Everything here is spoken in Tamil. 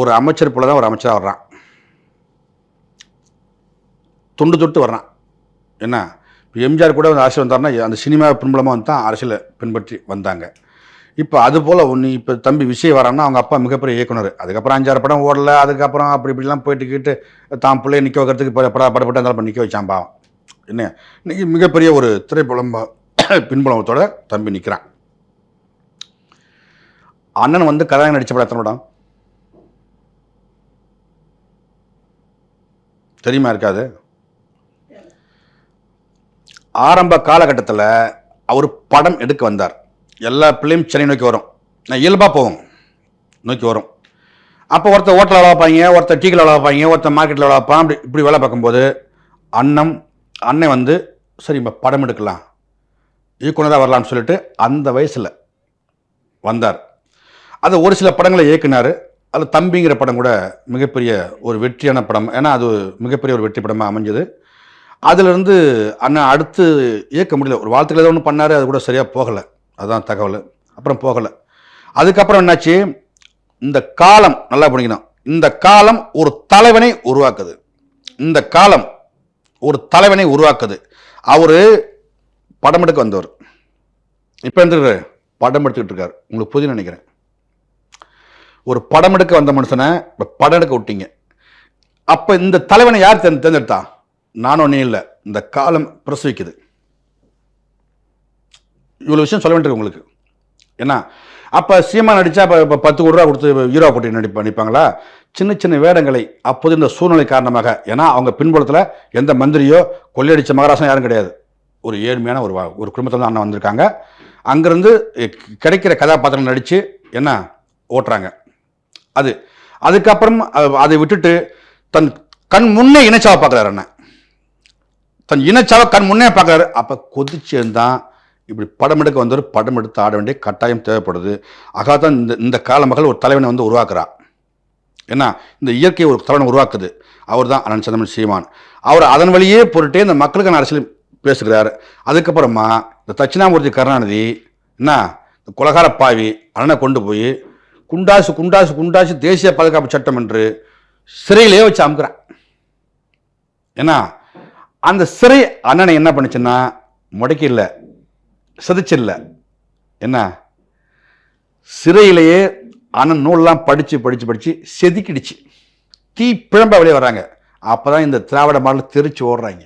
ஒரு அமைச்சர் போல தான் ஒரு அமைச்சராக வர்றான். தொண்டு தொட்டு வர்றான். என்ன? இப்போ எம்ஜிஆர் கூட வந்து அரசியல் வந்தாருன்னா அந்த சினிமா பின்புலமாக வந்து தான் அரசியலை பின்பற்றி வந்தாங்க. இப்போ அது போல் ஒன்று இப்போ தம்பி விஜய் வரான்னா அவங்க அப்பா மிகப்பெரிய இயக்குனர். அதுக்கப்புறம் அஞ்சாறு படம் ஓடல அதுக்கப்புறம் அப்படி இப்படிலாம் போயிட்டு கேட்டு தான் பிள்ளைய நிற்க வைக்கிறதுக்கு இப்போ பட படப்பட்டு இருந்தாலும் நிற்க வச்சான் பாவம். என்ன? இன்னைக்கு மிகப்பெரிய ஒரு திரைப்புலம் பின்புலத்தோட தம்பி நிற்கிறான் அண்ணன் வந்து கதாநாயகன் நடித்த படம் எத்தனை படம்? தெரியுமா இருக்காது? ஆரம்ப காலகட்டத்தில் அவர் படம் எடுக்க வந்தார். எல்லா பிள்ளையும் சென்னை நோக்கி வரும். நான் இயல்பாக போவோம் நோக்கி வரும். அப்போ ஒருத்தர் ஹோட்டலில் வேலை பார்ப்பாங்க ஒருத்தர் டீக்கில் வேலை பார்ப்பாங்க ஒருத்தர் மார்க்கெட்டில் வேலை பார்ப்பான். அப்படி இப்படி வேலை பார்க்கும்போது அண்ணன் அண்ணன் வந்து சரி இப்போ படம் எடுக்கலாம். இயக்குனராக வரலாம்னு சொல்லிட்டு அந்த வயசில் வந்தார். அது ஒரு சில படங்களை இயக்குனார். அதில் தம்பிங்கிற படம் கூட மிகப்பெரிய ஒரு வெற்றியான படம். ஏன்னா அது மிகப்பெரிய ஒரு வெற்றி படமாக அமைஞ்சது. அதிலிருந்து அண்ணன் அடுத்து இயக்க முடியல. ஒரு வாழ்த்துக்கள் ஏதோ ஒன்று பண்ணார் அது கூட சரியாக போகலை. அதுதான் தகவல். அப்புறம் போகலை. அதுக்கப்புறம் என்னாச்சு? இந்த காலம் நல்லா பண்ணிக்கணும் இந்த காலம் ஒரு தலைவனை உருவாக்குது. இந்த காலம் ஒரு தலைவனை உருவாக்குது. அவர் படம் எடுக்க வந்தவர். இப்போ எடுத்துக்கிறார் படம் எடுத்துக்கிட்டு இருக்கார். உங்களுக்கு புதிய நினைக்கிறேன். ஒரு படம் எடுக்க வந்த மனுஷனை இப்போ படம் எடுக்க விட்டீங்க. அப்போ இந்த தலைவனை யார் தேர்ந்து தேர்ந்தெடுத்தா? நானும் ஒன்றே இல்லை. இந்த காலம் பிரசவிக்குது. இவ்வளோ விஷயம் சொல்ல வேண்டியிருக்கு உங்களுக்கு. என்ன அப்போ சீமா நடித்தா இப்போ இப்போ பத்து கோடி ரூபா கொடுத்து ஹீரோ போட்டி நடிப்பா நடிப்பாங்களா? சின்ன சின்ன வேடங்களை அப்போது இந்த சூழ்நிலை காரணமாக ஏன்னா அவங்க பின்புலத்தில் எந்த மந்திரியோ கொள்ளையடித்த மகாராசம் யாரும் கிடையாது. ஒரு ஏழ்மையான ஒரு வா- ஒரு குடும்பத்தில் தான் அண்ணன் வந்திருக்காங்க. அங்கேருந்து கிடைக்கிற கதாபாத்திரம் நடித்து என்ன ஓட்டுறாங்க. அது. அதுக்கப்புறம் அதை விட்டுட்டு தன் கண் முன்னே இணைச்சாவை பார்க்குறாரு அண்ணன். தன் இணைச்சாவை கண் முன்னே பார்க்குறாரு. அப்போ கொதிச்சிருந்தான் தான் இப்படி படம் எடுக்க வந்தவர் படம் எடுத்து ஆட வேண்டிய கட்டாயம் தேவைப்படுது. அகாதான் இந்த இந்த கால மகள் ஒரு தலைவனை வந்து உருவாக்குறா. என்ன இந்த இயற்கை ஒரு தலைவனை உருவாக்குது. அவர் தான் அனந்த் சந்திரன் சீமான். அவர் அதன் வழியே பொருட்டே இந்த மக்களுக்கான அரசியல் பேசுகிறார். அதுக்கப்புறமா இந்த தட்சிணாமூர்த்தி கருணாநிதி என்ன இந்த குலகார பாவி அண்ணனை கொண்டு போய் குண்டாசு குண்டாசு குண்டாசு தேசிய பாதுகாப்பு சட்டம் என்று சிறையிலேயே வச்சு அமுக்குறான். ஏன்னா அந்த சிறை அண்ணனை என்ன பண்ணுச்சுன்னா முடக்கி இல்லை என்ன? சிறையிலேயே அண்ணன் நூல்லாம் படித்து படித்து படித்து செதுக்கிடுச்சு. தீ பிழம்ப வெளியே வராங்க அப்போ தான் இந்த திராவிட மாடல் தெரிச்சு ஓடுறாங்க.